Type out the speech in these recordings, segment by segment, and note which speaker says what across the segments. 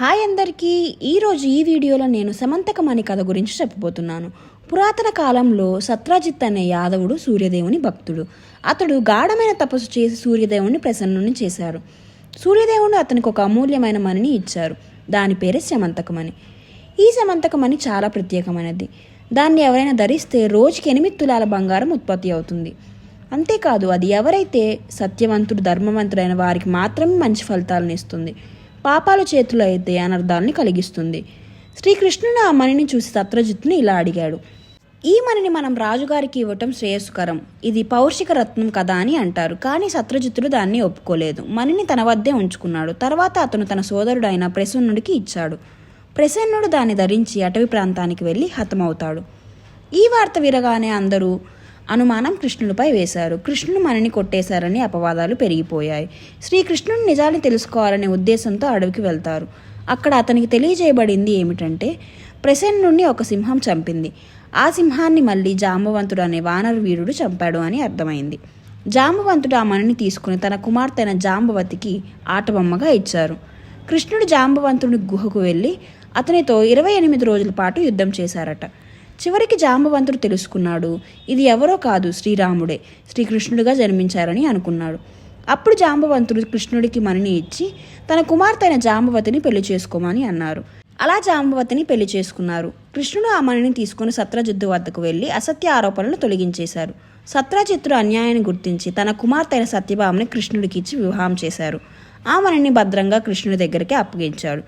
Speaker 1: Hi అందరికీ. ఈరోజు ఈ వీడియోలో నేను సమంతకమణి కథ గురించి చెప్పబోతున్నాను. పురాతన కాలంలో సత్రాజిత్ అనే యాదవుడు సూర్యదేవుని భక్తుడు. అతడు గాఢమైన తపస్సు చేసి సూర్యదేవుని ప్రసన్నుని చేశారు. సూర్యదేవుడు అతనికి ఒక అమూల్యమైన మణిని ఇచ్చారు. దాని పేరే సమంతకమణి. ఈ సమంతకమణి చాలా ప్రత్యేకమైనది. దాన్ని ఎవరైనా ధరిస్తే రోజుకి ఎనిమిది తులాల బంగారం ఉత్పత్తి అవుతుంది. అంతేకాదు అది ఎవరైతే సత్యవంతుడు ధర్మవంతుడైన వారికి మాత్రమే మంచి ఫలితాలను ఇస్తుంది. పాపాల చేతులు అయితే అనర్థాన్ని కలిగిస్తుంది. శ్రీకృష్ణుడు ఆ మణిని చూసి సత్రజిత్ను ఇలా అడిగాడు. ఈ మణిని మనం రాజుగారికి ఇవ్వటం శ్రేయస్కరం. ఇది పౌర్షిక రత్నం కదా అని అంటారు. కానీ సత్రజిత్తుడు దాన్ని ఒప్పుకోలేదు. మణిని తన వద్దే ఉంచుకున్నాడు. తర్వాత అతను తన సోదరుడైన ప్రసన్నుడికి ఇచ్చాడు. ప్రసన్నుడు దాన్ని ధరించి అటవీ ప్రాంతానికి వెళ్ళి హతమవుతాడు. ఈ వార్త విరగానే అందరూ అనుమానం కృష్ణుడిపై వేశారు. కృష్ణుడు మనని కొట్టేశారని అపవాదాలు పెరిగిపోయాయి. శ్రీకృష్ణుడు నిజాన్ని తెలుసుకోవాలనే ఉద్దేశంతో అడవికి వెళ్తారు. అక్కడ అతనికి తెలియజేయబడింది ఏమిటంటే ప్రసన్నుణ్ణి ఒక సింహం చంపింది. ఆ సింహాన్ని మళ్ళీ జాంబవంతుడు అనే వానరు వీరుడు చంపాడు అని అర్థమైంది. జాంబవంతుడు ఆ మణిని తీసుకుని తన కుమార్తెన జాంబవతికి ఆటబొమ్మగా ఇచ్చారు. కృష్ణుడు జాంబవంతుడి గుహకు వెళ్ళి అతనితో ఇరవై ఎనిమిది రోజుల పాటు యుద్ధం చేశారట. చివరికి జాంబవంతుడు తెలుసుకున్నాడు ఇది ఎవరో కాదు శ్రీరాముడే శ్రీకృష్ణుడిగా జన్మించారని అనుకున్నాడు. అప్పుడు జాంబవంతుడు కృష్ణుడికి మణిని ఇచ్చి తన కుమార్తె అయిన జాంబవతిని పెళ్ళి చేసుకోమని అన్నారు. అలా జాంబవతిని పెళ్ళి చేసుకున్నారు. కృష్ణుడు ఆ మణిని తీసుకుని సత్రజిత్తు వద్దకు వెళ్ళి అసత్య ఆరోపణలు తొలగించేశారు. సత్రజిత్తుడు అన్యాయాన్ని గుర్తించి తన కుమార్తె అయిన సత్యభామని కృష్ణుడికి ఇచ్చి వివాహం చేశారు. ఆ మణిని భద్రంగా కృష్ణుడి దగ్గరికి అప్పగించాడు.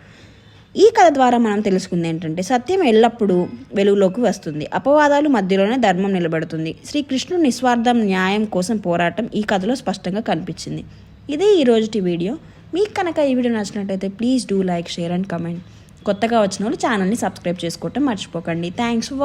Speaker 1: ఈ కథ ద్వారా మనం తెలుసుకుంది ఏంటంటే సత్యం ఎల్లప్పుడూ వెలుగులోకి వస్తుంది. అపవాదాలు మధ్యలోనే ధర్మం నిలబడుతుంది. శ్రీకృష్ణుడు నిస్వార్థం న్యాయం కోసం పోరాటం ఈ కథలో స్పష్టంగా కనిపించింది. ఇదే ఈరోజుటి వీడియో. మీకు కనుక ఈ వీడియో నచ్చినట్టయితే please do like share and comment. కొత్తగా వచ్చిన వాళ్ళు ఛానల్ని సబ్స్క్రైబ్ చేసుకోవటం మర్చిపోకండి. Thanks for